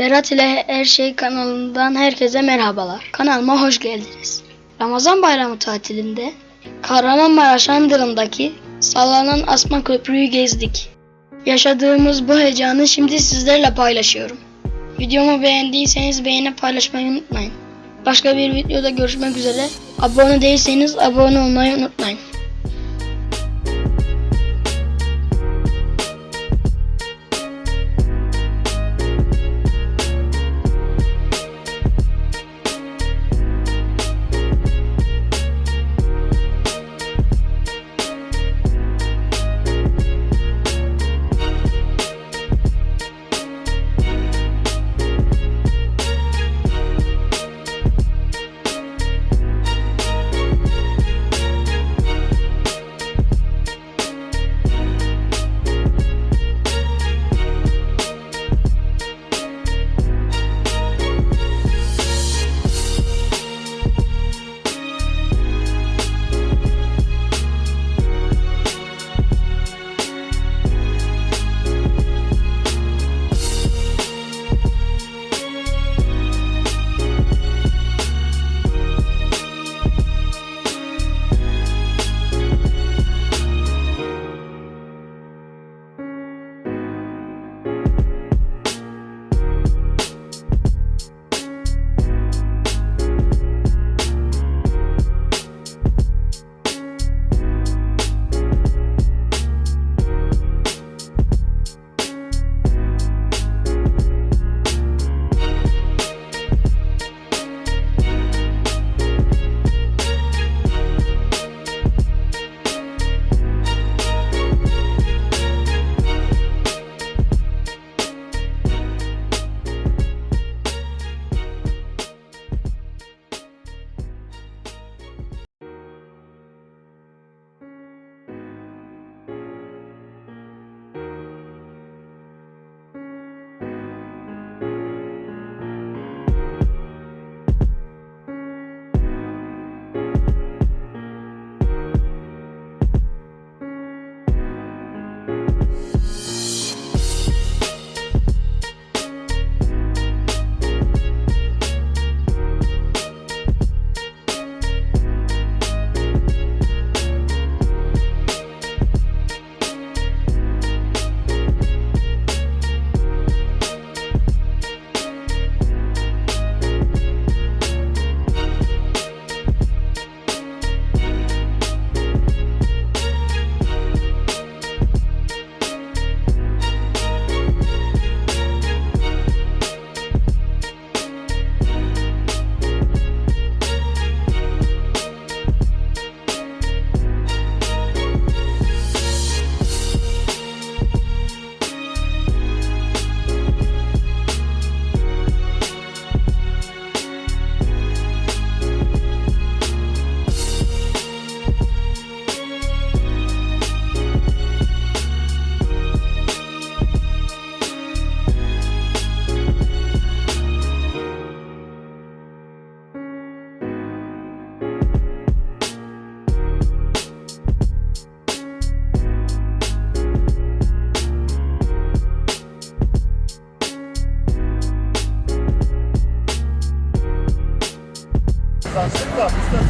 Berat ile Her Şey kanalından herkese merhabalar. Kanalıma hoş geldiniz. Ramazan bayramı tatilinde Kahramanmaraş Andırı'ndaki sallanan asma köprüyü gezdik. Yaşadığımız bu heyecanı şimdi sizlerle paylaşıyorum. Videomu beğendiyseniz beğenip paylaşmayı unutmayın. Başka bir videoda görüşmek üzere. Abone değilseniz abone olmayı unutmayın. Kızansın da biz de